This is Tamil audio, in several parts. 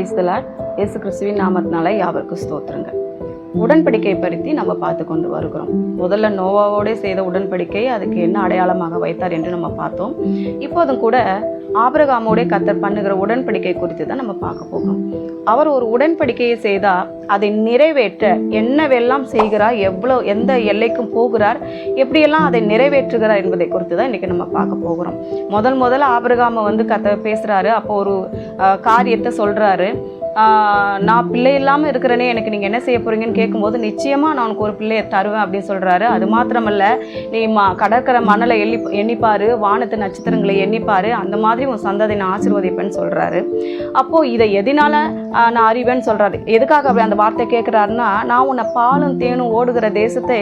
பிரைஸ்தலால் இயேசு கிறிஸ்துவின் நாமத்தினால யாவருக்கும் ஸ்தோத்திரங்கள். உடன்படிக்கை பருத்தி நம்ம பார்த்து கொண்டு வருகிறோம். முதல்ல நோவாவோட செய்த உடன்படிக்கை அதுக்கு என்ன அடையாளமாக வைத்தார் என்று நம்ம பார்த்தோம். இப்போதும் கூட ஆபிரகாமோட கத்தர் பண்ணுகிற உடன்படிக்கை குறித்து தான் நம்ம பார்க்க போகிறோம். அவர் ஒரு உடன்படிக்கையை செய்தால் அதை நிறைவேற்ற என்னவெல்லாம் செய்கிறார்? எவ்வளோ எந்த எல்லைக்கும் போகிறார்? எப்படியெல்லாம் அதை நிறைவேற்றுகிறார் என்பதை குறித்து தான் இன்றைக்கி நம்ம பார்க்க போகிறோம். முதல் முதல்ல ஆபிரகாம வந்து கத்த பேசுகிறாரு அப்போ ஒரு காரியத்தை சொல்கிறாரு நான் பிள்ளை இல்லாமல் இருக்கிறேனே எனக்கு நீங்கள் என்ன செய்ய போகிறீங்கன்னு கேட்கும்போது நிச்சயமாக நான் உனக்கு ஒரு பிள்ளையை தருவேன் அப்படின்னு சொல்கிறாரு அது மாத்திரமல்ல நீ மா கடற்கரை மணலை எண்ணி எண்ணிப்பாரு வானத்து நட்சத்திரங்களை எண்ணிப்பாரு அந்த மாதிரி உன் சந்ததி நான் ஆசீர்வதிப்பேன்னு சொல்கிறாரு அப்போது இதை எதனால நான் அறிவேன்னு சொல்கிறாரு எதுக்காக அப்படி அந்த வார்த்தை கேட்குறாருன்னா நான் உன்னை பாலும் தேனும் ஓடுகிற தேசத்தை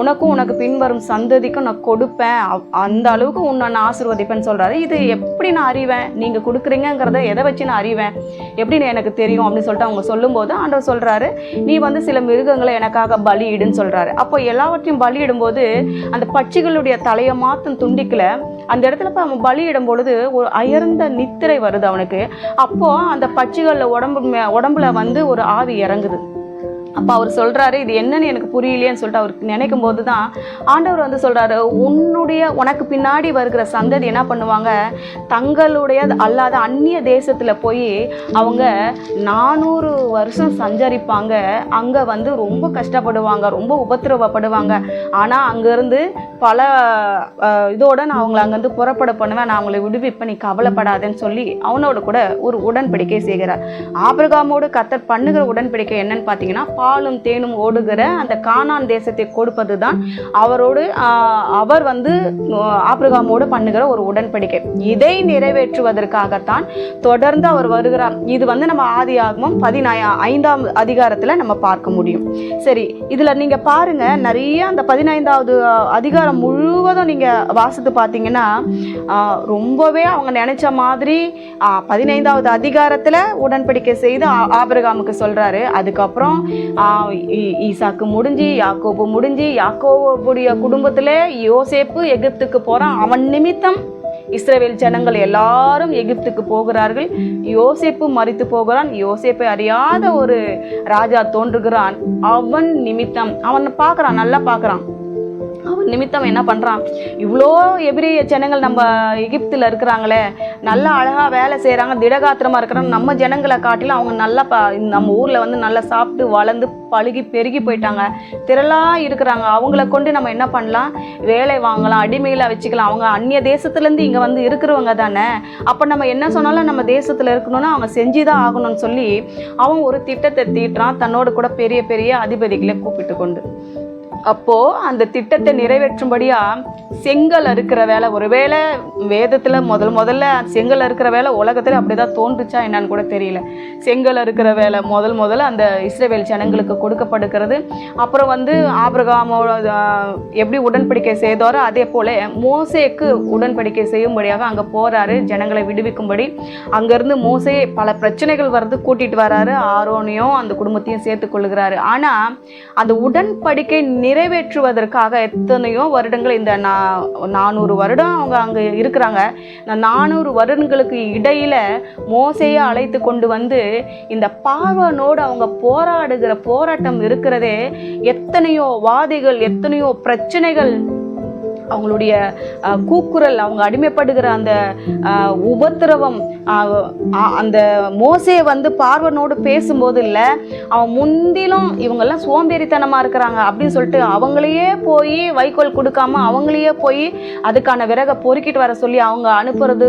உனக்கும் உனக்கு பின்வரும் சந்ததிக்கும் நான் கொடுப்பேன். அந்த அளவுக்கு உன்னை நான் ஆசீர்வதிப்பேன்னு சொல்கிறாரு இது எப்படி நான் அறிவேன்? நீங்கள் கொடுக்குறீங்கங்கிறத எதை வச்சு நான் அறிவேன்? எப்படி எனக்கு தெரியும்? அப்படின்னு சொல்லிட்டு அவங்க சொல்லும்போது ஆண்டவர் சொல்கிறாரு நீ வந்து சில மிருகங்களை எனக்காக பலியிடுன்னு சொல்கிறாரு அப்போ எல்லாவற்றையும் பலியிடும்போது அந்த பட்சிகளுடைய தலையை மாற்றும் துண்டிக்கல. அந்த இடத்துல இப்போ அவன் பலியிடும் பொழுது ஒரு அயர்ந்த நித்திரை வருது அவனுக்கு. அப்போ அந்த பட்சிகளில் உடம்பு உடம்புல வந்து ஒரு ஆவி இறங்குது. அப்போ அவர் சொல்கிறாரு இது என்னன்னு எனக்கு புரியலையேன்னு சொல்லிட்டு அவருக்கு நினைக்கும் போது தான் ஆண்டவர் வந்து சொல்கிறாரு உன்னுடைய உனக்கு பின்னாடி வருகிற சந்ததி என்ன பண்ணுவாங்க? தங்களுடைய அல்லாத அந்நிய தேசத்தில் போய் அவங்க நானூறு வருஷம் சஞ்சரிப்பாங்க. அங்கே வந்து ரொம்ப கஷ்டப்படுவாங்க ரொம்ப உபத்திரவப்படுவாங்க. ஆனால் அங்கேருந்து பல இதோட நான் அவங்கள அங்கேருந்து புறப்பட பண்ணுவேன். நான் அவங்களை விடுவிப்பேன். நீ கவலைப்படாதேன்னு சொல்லி அவனோட கூட ஒரு உடன்படிக்கை செய்கிறார். ஆபிரகாமோடு கத்தர் பண்ணுகிற உடன்படிக்கை என்னன்னு பார்த்தீங்கன்னா பாலும் தேனும் ஓடுகிற அந்த கானான் தேசத்தை கொடுப்பது தான் அவரோடு அவர் வந்து ஆப்ரகாமோடு பண்ணுகிற ஒரு உடன்படிக்கை. இதை நிறைவேற்றுவதற்காகத்தான் தொடர்ந்து அவர் வருகிறார். இது வந்து நம்ம ஆதி ஆகமும் பதினாய ஐந்தாம் அதிகாரத்தில் நம்ம பார்க்க முடியும். சரி இதில் நீங்கள் பாருங்க நிறைய அந்த பதினைந்தாவது அதிகாரம் முழுவதும் நீங்கள் வாசித்து பார்த்தீங்கன்னா ரொம்பவே அவங்க நினைச்ச மாதிரி பதினைந்தாவது அதிகாரத்தில் உடன்படிக்கை செய்து ஆபிரகாமுக்கு சொல்கிறாரு அதுக்கப்புறம் ஈசாக்கு முடிஞ்சு யாக்கோப்பு முடிஞ்சு யாக்கோவுடைய குடும்பத்தில் யோசேப்பு எகிப்துக்கு போகிறான் அவன் நிமித்தம் இஸ்ரேவேல் ஜனங்கள் எல்லாரும் எகிப்துக்கு போகிறார்கள். யோசேப்பு மறித்து போகிறான். யோசேப்பை அறியாத ஒரு ராஜா தோன்றுகிறான். அவன் நிமித்தம் அவன் பார்க்குறான் நல்லா பார்க்குறான். நிமித்தம் என்ன பண்ணுறான் இவ்வளோ எபிரிய ஜனங்கள் நம்ம எகிப்தில் இருக்கிறாங்களே. நல்லா அழகாக வேலை செய்கிறாங்க திடகாத்திரமாக இருக்கிறாங்க. நம்ம ஜனங்களை காட்டிலும் அவங்க நல்லா ப நம்ம ஊரில் வந்து நல்லா சாப்பிட்டு வளர்ந்து பழுகி பெருகி போயிட்டாங்க. திரளாக இருக்கிறாங்க. அவங்கள கொண்டு நம்ம என்ன பண்ணலாம்? வேலை வாங்கலாம் அடிமையில வச்சுக்கலாம். அவங்க அந்நிய தேசத்துலேருந்து இங்கே வந்து இருக்கிறவங்க தானே. அப்போ நம்ம என்ன சொன்னாலும் நம்ம தேசத்தில் இருக்கணும்னா அவன் செஞ்சு தான் ஆகணும்னு சொல்லி அவன் ஒரு திட்டத்தை தீட்டுறான். தன்னோடு கூட பெரிய பெரிய அதிபதிகளை கூப்பிட்டு கொண்டு அப்போ அந்த திட்டத்தை நிறைவேற்றும்படியா செங்கல் அறுக்கிற வேலை ஒருவேளை வேதத்துல முதல் முதல்ல செங்கல் அறுக்கிற வேலை உலகத்துல அப்படிதான் தோன்றுச்சா என்னன்னு கூட தெரியல. செங்கல் அறுக்கிற வேலை முதல் முதல்ல அந்த இஸ்ரேவேல் ஜனங்களுக்கு கொடுக்கப்படுகிறது. அப்புறம் வந்து ஆபிரகாமோட எப்படி உடன்படிக்கை செய்தாரோ அதே போல மோசேக்கு உடன்படிக்கை செய்யும்படியாக அங்க போறாரு ஜனங்களை விடுவிக்கும்படி. அங்கிருந்து மோசே பல பிரச்சனைகள் வருது கூட்டிட்டு வராரு ஆரோனையும் அந்த குடும்பத்தையும் சேர்த்து கொள்ளுகிறாரு. ஆனா அந்த உடன்படிக்கை நிறைவேற்றுவதற்காக எத்தனையோ வருடங்கள் இந்த நா நானூறு வருடம் அவங்க அங்கே இருக்கிறாங்க. இந்த நானூறு வருடங்களுக்கு இடையில் மோசையை அழைத்து கொண்டு வந்து இந்த பார்வனோடு அவங்க போராடுகிற போராட்டம் இருக்கிறதே எத்தனையோ வாதிகள் எத்தனையோ பிரச்சனைகள் அவங்களுடைய கூக்குரல் அவங்க அடிமைப்படுகிற அந்த உபத்திரவம் அந்த மோசே வந்து பார்வனோடு பேசும்போது இல்லை அவன் முந்திலும் இவங்கெல்லாம் சோம்பேறித்தனமாக இருக்கிறாங்க அப்படின்னு சொல்லிட்டு அவங்களையே போய் வைக்கோல் கொடுக்காம அவங்களையே போய் அதுக்கான விறகை பொறுக்கிட்டு வர சொல்லி அவங்க அனுப்புறது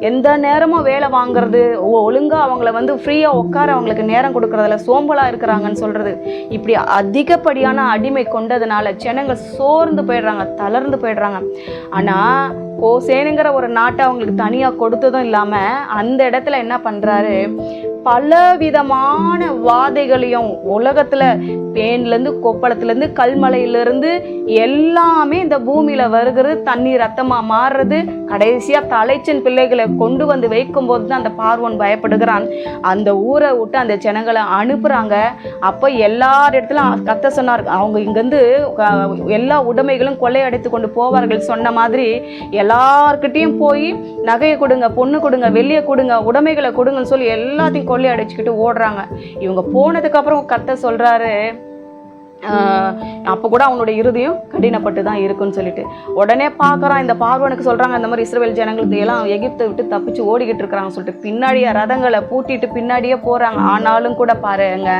எந்த நேரமும் வேலை வாங்குறது ஒழுங்காக அவங்கள வந்து ஃப்ரீயாக உட்கார அவங்களுக்கு நேரம் கொடுக்குறதுல சோம்பலாக இருக்கிறாங்கன்னு சொல்கிறது இப்படி அதிகப்படியான அடிமை கொண்டதுனால ஜனங்கள் சோர்ந்து போயிடுறாங்க தளர்ந்து போயிடுறாங்க. ஆனால் கோசேனுங்கிற ஒரு நாட்டை அவங்களுக்கு தனியாக கொடுத்ததும் இல்லாமல் அந்த இடத்துல என்ன பண்ணுறாரு பலவிதமான வாதைகளையும் உலகத்தில் பேன்லேருந்து கொப்பளத்துலேருந்து கல்மலையிலேருந்து எல்லாமே இந்த பூமியில் வருகிறது. தண்ணி ரத்தமாக மாறுறது. கடைசியாக தலைச்சன் பிள்ளைகளை கொண்டு வந்து வைக்கும்போது தான் அந்த பார்வன் பயப்படுகிறான். அந்த ஊரை விட்டு அந்த ஜனங்களை அனுப்புகிறாங்க அப்போ எல்லார் இடத்துலையும் கத்த சொன்னார். அவங்க இங்கேருந்து எல்லா உடைமைகளும் கொள்ளையடைத்து கொண்டு போவார்கள் சொன்ன மாதிரி எல்லார்கிட்டேயும் போய் நகையை கொடுங்க பொண்ணு கொடுங்க வெளியே கொடுங்க உடைமைகளை கொடுங்கன்னு சொல்லி எல்லாத்தையும் கொள்ளையடைச்சிக்கிட்டு ஓடுறாங்க. இவங்க போனதுக்கப்புறம் கத்த சொல்கிறாரு அப்போ கூட அவனுடைய இருதயம் கடினப்பட்டு தான் இருக்குன்னு சொல்லிட்டு. உடனே பார்க்குறான் இந்த பார்வனுக்கு சொல்கிறாங்க அந்த மாதிரி இஸ்ரேல் ஜனங்களுக்கு எல்லாம் எகிப்தை விட்டு தப்பிச்சு ஓடிக்கிட்டு இருக்கிறாங்க சொல்லிட்டு. பின்னாடியே ரதங்களை பூட்டிட்டு பின்னாடியே போகிறாங்க ஆனாலும் கூட பாருங்க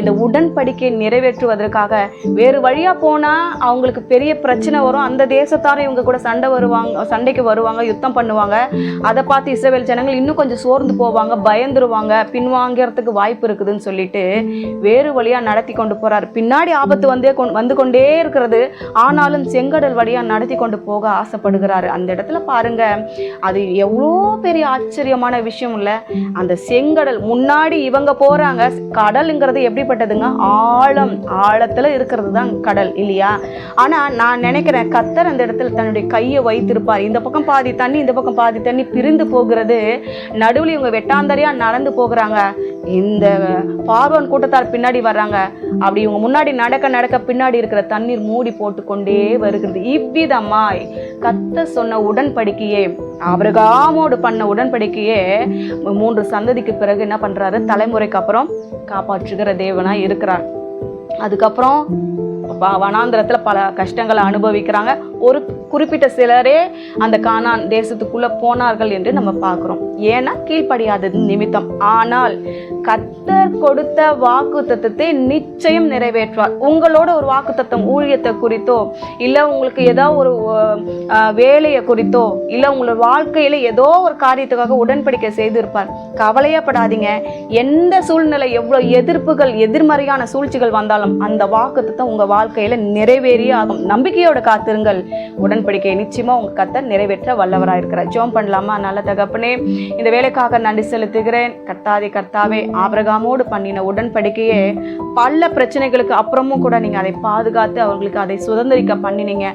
இந்த உடன்படிக்கையை நிறைவேற்றுவதற்காக வேறு வழியாக போனால் அவங்களுக்கு பெரிய பிரச்சனை வரும். அந்த தேசத்தாரும் இவங்க கூட சண்டை வருவாங்க சண்டைக்கு வருவாங்க யுத்தம் பண்ணுவாங்க. அதை பார்த்து இஸ்ரேல் ஜனங்கள் இன்னும் கொஞ்சம் சோர்ந்து போவாங்க பயந்துருவாங்க பின்வாங்கிறதுக்கு வாய்ப்பு இருக்குதுன்னு சொல்லிட்டு வேறு வழியாக நடத்தி கொண்டு போகிறார் பின்னாடி ஆபத்து வந்தே வந்து கொண்டே இருக்கிறது? ஆனாலும் செங்கடல் வழியாக நடத்தி கொண்டு போக ஆசைப்படுகிறாரு. அந்த இடத்துல பாருங்க அது எவ்வளோ பெரிய ஆச்சரியமான விஷயம் இல்லை. அந்த செங்கடல் முன்னாடி இவங்க போகிறாங்க கடலுங்கிறது எப்படிப்பட்டதுங்க? ஆழம். ஆழத்தில் இருக்கிறது தான் கடல் இல்லையா? ஆனால் நான் நினைக்கிறேன் கத்தர் அந்த இடத்துல தன்னுடைய கையை வைத்திருப்பார். இந்த பக்கம் பாதி தண்ணி இந்த பக்கம் பாதி தண்ணி பிரிந்து போகிறது. நடுவில் இவங்க வெட்டாந்தரையாக நடந்து போகிறாங்க. இந்த பார்வன் கூட்டத்தார் பின்னாடி வர்றாங்க. அப்படி இவங்க முன்னாடி நடக்க நடக்க பின்னாடி இருக்கிற தண்ணீர் மூடி போட்டுக்கொண்டே வருகிறது. இவ்விதமாய் கத்த சொன்ன உடன்படிக்கையே ஆபிரகாமோடு பண்ண உடன்படிக்கையே மூன்று சந்ததிக்கு பிறகு என்ன பண்றாரு? தலைமுறைக்கு அப்புறம் காப்பாற்றுகிற தேவனா இருக்கிறார். அதுக்கப்புறம் வனாந்திரத்தில் பல கஷ்டங்களை அனுபவிக்கிறாங்க. ஒரு குறிப்பிட்ட சிலரே அந்த கானான் தேசத்துக்குள்ள போனார்கள் என்று நம்ம பார்க்குறோம். ஏன்னா கீழ்ப்படியாதது நிமித்தம். ஆனால் கத்தர் கொடுத்த வாக்கு தத்துவத்தை நிச்சயம் நிறைவேற்றுவார். உங்களோட ஒரு வாக்கு தத்துவம் ஊழியத்தை குறித்தோ இல்லை உங்களுக்கு ஏதோ ஒரு வேலையை குறித்தோ இல்லை உங்களோட வாழ்க்கையில ஏதோ ஒரு காரியத்துக்காக உடன்படிக்கை செய்திருப்பார். கவலையப்படாதீங்க. எந்த சூழ்நிலை எவ்வளோ எதிர்ப்புகள் எதிர்மறையான சூழ்ச்சிகள் வந்தாலும் அந்த வாக்கு தத்துவம் உங்கள் வாழ்க்கையில் நிறைவேறியே ஆகும். நம்பிக்கையோட காத்திருங்கள். உடன்படிக்கையை நிச்சயமா உங்க கத்தர் நிறைவேற்ற வல்லவராக இருக்கிறார். ஜோம் பண்ணலாமா? நல்ல தகப்பனே இந்த வேலைக்காக நன்றி செலுத்துகிறேன். கர்த்தாதி கர்த்தாவே ஆபிரகாமோடு பண்ணின உடன்படிக்கையே பல பிரச்சனைகளுக்கு அப்புறமும் கூட நீங்க அதை பாதுகாத்து அவங்களுக்கு அதை சுதந்திரிக்க பண்ணினீங்க.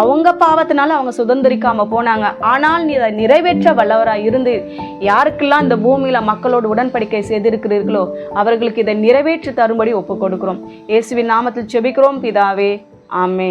அவங்க பாவத்தினால அவங்க சுதந்திரிக்காம போனாங்க. ஆனால் நீ அதை நிறைவேற்ற வல்லவராக இருந்து யாருக்கெல்லாம் இந்த பூமியில மக்களோடு உடன்படிக்கை செய்திருக்கிறீர்களோ அவர்களுக்கு இதை நிறைவேற்றி தரும்படி ஒப்புக் கொடுக்கிறோம். இயேசுவின் நாமத்தில் செபிக்கிறோம் பிதாவே ஆமே